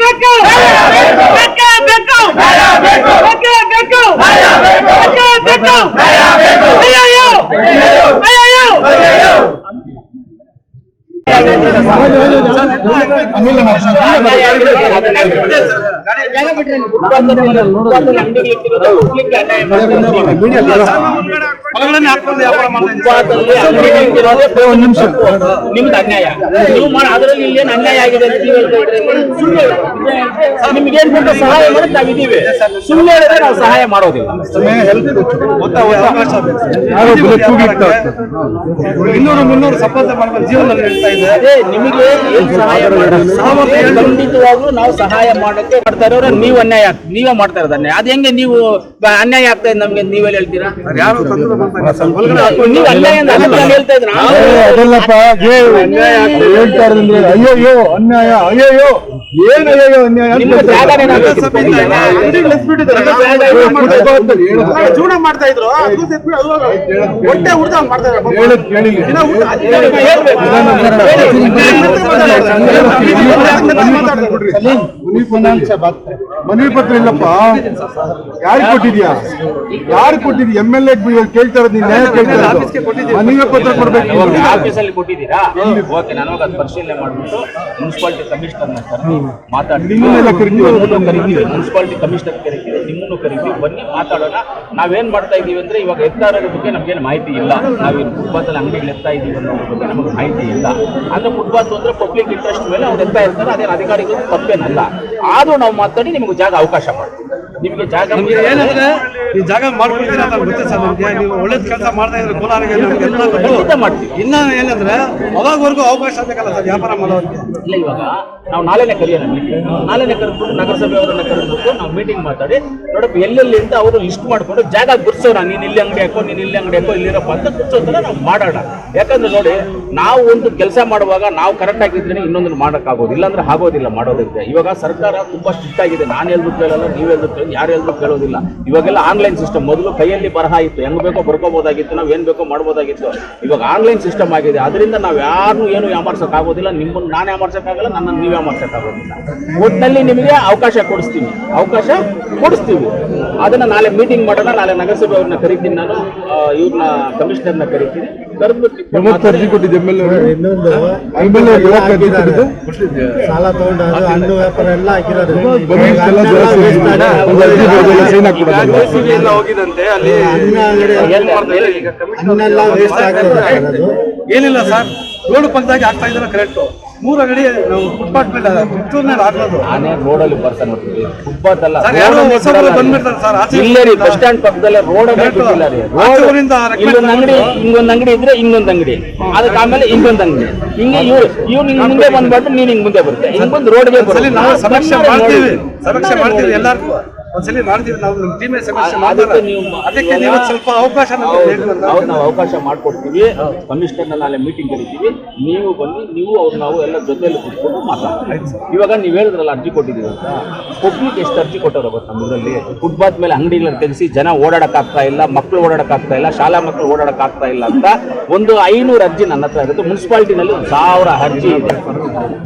ಬೇಕು ಬೇಕೇ ಬೇಕು ಬೇಕೇ ಬೇಕು ಬೇಕೇ ಬೇಕು ಅಯ್ಯಯ್ಯೋ ಅಯ್ಯಯ್ಯೋ ಒಂದ್ ನಿಮಿಷ ನಿಮ್ದು ಅನ್ಯಾಯ ನೀವು ಮಾಡಿ ಅದರಲ್ಲಿ ಇಲ್ಲೇನು ಏನು ಅನ್ಯಾಯ ಆಗಿದೆ ಅಂತ ನೀವು ಹೇಳ್ತಾ ಇದ್ರೆ ಸುಳ್ಳು. ನಿಮ್ಗೆ ಏನ್ ಬೇಕು ಸಹಾಯ ಮಾಡಕ್ ನಾವಿದ್ದೀವಿ ಸುಳ್ಳು ಹೇಳಿದ್ರೆ ನಾವು ಸಹಾಯ ಮಾಡೋದಿಲ್ಲ ಇನ್ನೂರು ಮುನ್ನೂರು ಸಂಪಾದನೆ ಮಾಡ್ಕೊಂಡು ಜೀವನ ಹೇಳ್ತಾ ಇದೆ ನಿಮಗೆ ಏನ್ ಸಹಾಯ ಮಾಡೋದು? ಖಂಡಿತವಾಗ್ಲೂ ನಾವು ಸಹಾಯ ಮಾಡಕ್ಕೆ ಮಾಡ್ತಾ ಇರೋರು ನೀವು ಅನ್ಯಾಯ ನೀವೇ ಮಾಡ್ತಾ ಇರೋದು ಅನ್ಯಾಯ. ಅದ್ ಹೆಂಗೆ ನೀವು ಅನ್ಯಾಯ ಆಗ್ತಾ ಇದೆ ನಮ್ಗೆ ನೀವೆಲ್ಲ ಹೇಳ್ತೀರಾ? ನೀವು ಅನ್ಯಾಯ ಅಯ್ಯೋ ಹೇಳ್ತಾ ಅನ್ಯಾಯ ಅಯ್ಯಯ್ಯೋ. ಏನ್. ಜೀವನ ಮಾಡ್ತಾ ಇದ್ರು ಹೊಟ್ಟೆ ಮಾಡ್ತಾ ಮನವಿ ಪತ್ರ ಇಲ್ಲಪ್ಪ ಯಾರು ಕೊಟ್ಟಿದ್ಯಾ ಯಾರು ಕೊಟ್ಟಿದ್ಯಾ ಎಂ ಎಲ್ ಎ ಕೇಳ್ತಾ ಇರೋದು ನೀನ್ ನ್ಯಾಯ ಕೇಳ್ತಾ ಇರೋದು ಮನವಿ ಪತ್ರ ಕೊಡ್ಬೇಕು ಆಫೀಸಲ್ಲಿ ಕೊಟ್ಟಿದ್ದೀರಾ ಓಕೆ ನಾನು ಹೋಗಿ ಅದು ಪರಿಶೀಲನೆ ಮಾಡ್ಬಿಟ್ಟು ಮುನ್ಸಿಪಾಲಿಟಿ ಕಮಿಷನರ್ನ ಕರಿತೀವಿ ಮುನ್ಸಿಪಾಲಿಟಿ ಕಮಿಷನರ್ ಕರೀತೀವಿ. ನಿಮ್ಮನ್ನು ಕರಿತೀವಿ. ಬನ್ನಿ ಮಾತಾಡೋಣ. ನಾವೇನ್ ಮಾಡ್ತಾ ಇದೀವಿ ಅಂದ್ರೆ ಇವಾಗ ಎತ್ತಾರದ ಬಗ್ಗೆ ನಮ್ಗೇನು ಮಾಹಿತಿ ಇಲ್ಲ. ನಾವೇನು ಫುಟ್ಪಾತ್ ಅಲ್ಲಿ ಅಂಗಡಿಗಳು ಎತ್ತಾ ಇದೀವಿ ಅನ್ನೋದ್ರ ಬಗ್ಗೆ ನಮಗೆ ಮಾಹಿತಿ ಇಲ್ಲ. ಅಂದ್ರೆ ಫುಟ್ಪಾತ್ ಅಂದ್ರೆ ಪಬ್ಲಿಕ್ ಇಂಟ್ರೆಸ್ಟ್ ಮೇಲೆ ಅವ್ರು ಎತ್ತಾ ಇರ್ತಾರೆ. ಅದೇನು ಅಧಿಕಾರಿಗಳು ತಪ್ಪೇನಲ್ಲ. ಆದ್ರೂ ನಾವು ಮಾತಾಡಿ ನಿಮಗೆ ಜಾಗ ಅವಕಾಶ ಮಾಡ್ತೀವಿ. ನಿಮಗೆ ಜಾಗ ನಮ್ಗೆ ಏನಂದ್ರೆ ಈ ಜಾಗ ಮಾಡ್ಕೊಳ್ತೀರಾ ಅಂತ ಗೊತ್ತೇ ಸರ್ ನಮ್ಗೆ? ನೀವು ಒಳ್ಳೇದ್ ಕೆಲಸ ಮಾಡ್ತಾ ಇದ್ರೆ ಕೋಲಾರಿಗೆ ನಮ್ಗೆಲ್ಲ ಗೊತ್ತು. ಖಂಡಿತ ಮಾಡ್ತೀವಿ. ಇನ್ನ ಏನಂದ್ರೆ ಅವಾಗವರೆಗೂ ಅವಕಾಶ ಬೇಕಲ್ಲ ಸರ್ ವ್ಯಾಪಾರ ಮಾಡೋರಿಗೆ? ಇಲ್ಲ ಇವಾಗ ನಾವು ನಾಳೆನೇ ಕರೆಯೋಣ ಮೀಟಿಂಗ್ ನಾಳೆನೇ ಕರೆದ್ಬಿಟ್ಟು ನಗರಸಭೆ ಅವರನ್ನ ಕರೆದ್ಬಿಟ್ಟು ನಾವು ಮೀಟಿಂಗ್ ಮಾತಾಡಿ ನೋಡಪ್ಪ ಎಲ್ಲೆಲ್ಲಿ ಅಂತ ಅವರು ಲಿಸ್ಟ್ ಮಾಡ್ಕೊಂಡು ಜಾಗ ಗುರ್ಸೋಣ ನೀನ್ ಇಲ್ಲಿ ಅಂಗಡಿ ಹಾಕೋ ನೀನ್ ಇಲ್ಲಿ ಅಂಗಡಿ ಹಾಕೋ ಇಲ್ಲಿರಪ್ಪ ಅಂತ ಗುರ್ಸೋ ಥರ ನಾವು ಮಾಡೋಣ. ಯಾಕಂದ್ರೆ ನೋಡಿ ನಾವು ಒಂದು ಕೆಲಸ ಮಾಡುವಾಗ ನಾವು ಕರೆಕ್ಟ್ ಆಗಿದ್ರೆ ಇನ್ನೊಂದನ್ನು ಮಾಡೋಕ್ಕಾಗೋದು ಇಲ್ಲಾಂದ್ರೆ ಆಗೋದಿಲ್ಲ ಮಾಡೋದಕ್ಕೆ. ಇವಾಗ ಸರ್ಕಾರ ತುಂಬಾ ಸ್ಟ್ರಿಕ್ಟ್ ಆಗಿದೆ. ನಾನು ಹೇಳ್ಬಿಟ್ಟು ಹೇಳಲ್ಲ ನೀವು ಹೇಳ್ಬಿಟ್ಟು ಯಾರು ಎಲ್ಲರೂ ಕೇಳೋದಿಲ್ಲ. ಇವಾಗೆಲ್ಲ ಆನ್ಲೈನ್ ಸಿಸ್ಟಮ್ ಮೊದಲು ಕೈಯಲ್ಲಿ ಬರಹ ಇತ್ತು. ಹೆಂಗ್ ಬೇಕೋ ಬರ್ಕೋಬೋದಾಗಿತ್ತು, ನಾವು ಏನ್ ಬೇಕೋ ಮಾಡ್ಬೋದಾಗಿತ್ತು. ಇವಾಗ ಆನ್ಲೈನ್ ಸಿಸ್ಟಮ್ ಆಗಿದೆ. ಅದರಿಂದ ನಾವು ಯಾರು ಏನು ಆಗೋದಿಲ್ಲ. ನಿಮ್ಮನ್ನು ನಾನು ನನ್ನನ್ನು ನೀವು ಯಾಮಾರ್ಸಕ್ ಆಗೋದಿಲ್ಲ. ಒಟ್ಟಿನಲ್ಲಿ ನಿಮಗೆ ಅವಕಾಶ ಕೊಡಿಸ್ತೀವಿ ಅವಕಾಶ ಕೊಡಿಸ್ತೀವಿ. ಅದನ್ನ ನಾಳೆ ಮೀಟಿಂಗ್ ಮಾಡೋಣ. ನಾಳೆ ನಗರಸಭೆ ಅವ್ರನ್ನ ಕರಿತೀನಿ ನಾನು. ಇವ್ರನ್ನ ಕಮಿಷನರ್ನ ಕರಿತೀನಿ. ಅರ್ಜಿ ಕೊಟ್ಟಿದ್ದೆ ಎಂ ಎಲ್ ಎ ಇನ್ನೊಂದು ಎಂ ಎಲ್ ಎ ಅರ್ಜಿ ಕೊಟ್ಟಿದ್ದು ಸಾಲ ತಗೊಂಡು ಅದು ಹಣ್ಣು ವ್ಯಾಪಾರ ಎಲ್ಲ ಹಾಕಿರೋದು. ಹೋಗಿದಂತೆ ಅಲ್ಲಿ ವೇಸ್ಟ್ ಏನಿಲ್ಲ ಸರ್. ರೋಡ್ ಪಕ್ಕದಾಗಿ ಆಗ್ತಾ ಇದ್ರೆ ಕರೆಕ್ಟ್ ಮೂರು ಅಂಗಡಿ ನಾವು ಫುಟ್ಪಾತ್ ಮೇಲೆ ಪುತ್ತೂರ್ ಮೇಲೆ ಹಾಕೋದು ನಾನೇ ರೋಡಲ್ಲಿ ಬರ್ತಾನೆ ನೋಡ್ತೀವಿ ಫುಟ್ಪಾತ್ ಅಲ್ಲ ಸರ್, ಯಾರೋ ಅಲ್ಲಿ ಬಂದ್ಬಿಡ್ತಾರೆ ಸರ್, ಆಚೆ ಇಲ್ಲೇ ರೀ ಬಸ್ ಸ್ಟ್ಯಾಂಡ್ ಪಕ್ಕದಲ್ಲೇ ರೋಡ್. ಬಿಟ್ಟಿಲ್ಲ ರೀ. ರೋಡ್ ಊರಿಂದ ಇಲ್ಲೊಂದು ಅಂಗಡಿ ಹಿಂಗೊಂದು ಅಂಗಡಿ ಇದ್ರೆ ಇನ್ನೊಂದ್ ಅಂಗಡಿ. ಅದಕ್ಕೆ ಆಮೇಲೆ ಇನ್ನೊಂದ್ ಅಂಗಡಿ. ಹಿಂಗೆ ಇವ್ರು ಇವ್ ಹಿಂಗ್ ಮುಂದೆ ಬಂದ್ಬಿಟ್ಟು ನೀನ್ ಹಿಂಗ್ ಮುಂದೆ ಬರುತ್ತೆ. ಹಿಂಗ್ ಬಂದು ರೋಡ್ಗೆ ಬರುತ್ತೆ ನಾವು ಸಮೀಕ್ಷೆ ಮಾಡ್ತೀವಿ. ಸಮೀಕ್ಷೆ ಮಾಡ್ತೀವಿ. ಎಲ್ಲಾರ್ಗೂ. ಒಂದ್ಸಲಿ ಮಾಡ್ತೀವಿ ನಾವು ನಮ್ಮ ಟೀಮೇ ಸಮೀಕ್ಷೆ ಅದಕ್ಕೆ ನೀವು ಅದಕ್ಕೆ ನೀವು ಸ್ವಲ್ಪ ಅವಕಾಶ ಬೇಕು ನಾವು ಅವಕಾಶ ಮಾಡ್ಕೊಡ್ತೀವಿ. ಕಮಿಷನರ್ನ ನಾಳೆ ಮೀಟಿಂಗ್ ಕರಿತೀವಿ. ನೀವು ಬನ್ನಿ ನೀವು ಅವ್ರು ನಾವು ಎಲ್ಲ ಜೊತೆಯಲ್ಲಿ ಕುತ್ಕೊಂಡು ಮಾತಾಡ್ತೀವಿ. ಇವಾಗ ನೀವು ಹೇಳಿದ್ರಲ್ಲ ಅರ್ಜಿ ಕೊಟ್ಟಿದ್ದೀವಿ ಅಂತ. ಪಬ್ಲಿಕ್ ಎಷ್ಟು ಅರ್ಜಿ ಕೊಟ್ಟವ್ರ ಗೊತ್ತಾ ನಮ್ಮದ್ರಲ್ಲಿ ಫುಟ್ಪಾತ್ ಮೇಲೆ ಅಂಗಡಿಗಳನ್ನ ತೆಗೆಸಿ ಜನ ಓಡಾಡಕ್ ಆಗ್ತಾ ಇಲ್ಲ ಮಕ್ಕಳು ಓಡಾಡಕ್ ಆಗ್ತಾ ಇಲ್ಲ ಶಾಲಾ ಮಕ್ಕಳು ಓಡಾಡಕ್ ಆಗ್ತಾ ಇಲ್ಲ ಅಂತ ಒಂದು ಐನೂರು ಅರ್ಜಿ ನನ್ನ ಹತ್ರ ಇರುತ್ತೆ. ಮುನ್ಸಿಪಾಲಿಟಿನಲ್ಲಿ ಒಂದು ಸಾವಿರ ಅರ್ಜಿ ಇದೆ.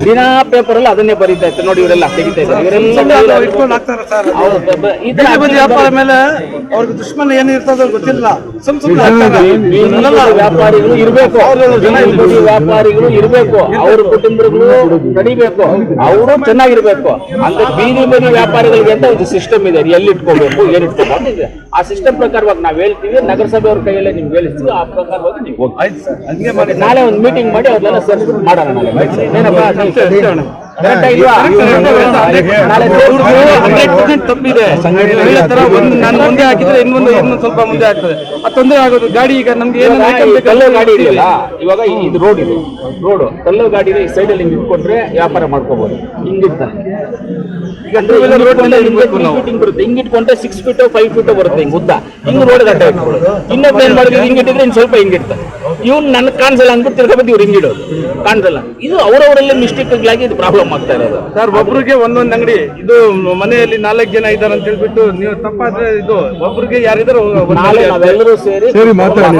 ದಿನಾ ಪೇಪರ್ ಅಲ್ಲಿ ಅದನ್ನೇ ಬರೀತಾ ಇತ್ತು ನೋಡಿ ಇವರೆಲ್ಲ ತೆಗಿತಾ ಇದ್ದಾರೆ. ಇವರೆಲ್ಲ ಇಟ್ಕೊಂಡು ಹಾಕ್ತಾರೆ ಸರ್ ಬೀದಿ ಬದಿ ವ್ಯಾಪಾರ ಮೇಲೆ ಅವ್ರಿಗೆ ದುಶ್ಮನ್ ಏನು ಇರ್ತದ ಗೊತ್ತಿಲ್ಲ. ಸುಮ್ ಹಾಕ್ತಾರೆ. ವ್ಯಾಪಾರಿಗಳು ಇರಬೇಕು. ವ್ಯಾಪಾರಿಗಳು ಇರಬೇಕು. ಅವ್ರ ಕುಟುಂಬಗಳು ನಡಿಬೇಕು. ಅವರು ಚೆನ್ನಾಗಿರ್ಬೇಕು. ಅಂದ್ರೆ ಬೀದಿ ಬದಿ ವ್ಯಾಪಾರಿಗಳಿಗೆ ಅಂತ ಒಂದು ಸಿಸ್ಟಮ್ ಇದೆ? ಎಲ್ಲಿ ಇಟ್ಕೋಬೇಕು ಏನ್ ಇಟ್ಕೋಬೇಕು ಇದೆ. ಆ ಸಿಸ್ಟಮ್ ಪ್ರಕಾರವಾಗಿ ನಾವ್ ಹೇಳ್ತೀವಿ. ನಗರಸಭೆ ಅವ್ರ ಕೈಯಲ್ಲೇ ನಿಮ್ಗೆ ಹೇಳಿಸ್ತೀವಿ. ಆ ಪ್ರಕಾರವಾಗಿ ನೀವು. ಹೋಗಿ ಆಯ್ತು ಸರ್ ಹಂಗೆ ಮಾಡಿ. ನಾಳೆ ಒಂದು ಮೀಟಿಂಗ್ ಮಾಡಿ ಅವ್ರನ್ನೆಲ್ಲ ಸರ್ಚ್ ಮಾಡೋಣ ನಾಳೆ. ಏನಪ್ಪ? ತಪ್ಪಿದೆ ನಾನು ಮುಂದೆ ಹಾಕಿದ್ರೆ ಇನ್ನೊಂದು ಇನ್ನೊಂದು ಸ್ವಲ್ಪ ಮುಂದೆ ಆಗ್ತದೆ ಆ ತೊಂದರೆ ಆಗೋದು ಗಾಡಿ ಈಗ ನಮ್ಗೆ ಏನು ಕಲ್ಲು ಗಾಡಿ ಇದೆಯಲ್ಲ ಇವಾಗ ಈ- ಇದು ರೋಡ್ ಇದು ರೋಡ್ ಕಲ್ಲು ಗಾಡಿ ಈ ಸೈಡ್ ಅಲ್ಲಿ ಕೊಟ್ರೆ ವ್ಯಾಪಾರ ಮಾಡ್ಕೋಬಹುದು ಹಿಂಗಿರ್ತಾನೆ ಈಗ ಟೂ ವೀಲರ್ ರೋಡ್ ಮೇಲೆ ಹಿಂಗ್ ಬರುತ್ತೆ. ಹಿಂಗ್ ಇಟ್ಕೊಂಡ್ರೆ ಸಿಕ್ಸ್ ಫೀಟ್ ಫೈವ್ ಫೀಟ್ ಬರುತ್ತೆ ಹಿಂಗ್ ಉದ್ದ. ಹಿಂಗ್ ರೋಡ್ ಗಟ್ಟ ಇಟ್ಕೊಳ್ಳೋದು ಇನ್ನೊಬ್ಬ ಏನ್ ಮಾಡಿದ್ರೆ ಹಿಂಗ್ ಇಟ್ಟಿದ್ರೆ ಇನ್ ಸ್ವಲ್ಪ ಹಿಂಗಿರ್ತಾನೆ ಇವ್ನು ನನ್ ಕಾಣಿಸಲ್ಲ ಅಂದ್ಬಿಟ್ಟು ತಿರ್ಗಾ ಬಂದು ಇವ್ರು ಹಿಂಗಿಡೋದು ಕಾಣಿಸಲ್ಲ. ಇದು ಅವರವರಲ್ಲೇ ಮಿಸ್ಟೇಕ್ಗಳಾಗಿ ಇದು ಪ್ರಾಬ್ಲಮ್ ಆಗ್ತಾ ಇರೋದು. ಸರ್ ಒಬ್ರಿಗೆ ಒಂದೊಂದು ಅಂಗಡಿ ಇದು ಮನೆಯಲ್ಲಿ ನಾಲ್ಕು ಜನ ಇದ್ದಾರೆ ಅಂತ ಹೇಳ್ಬಿಟ್ಟು ನೀವು ತಪ್ಪಾದ್ರೆ ಇದು ಒಬ್ರಿಗೆ ಯಾರಿದ್ರು ನಾಳೆ ನಾವೆಲ್ಲರೂ ಸೇರಿ ಸರಿ ಮಾತಾಡಿ.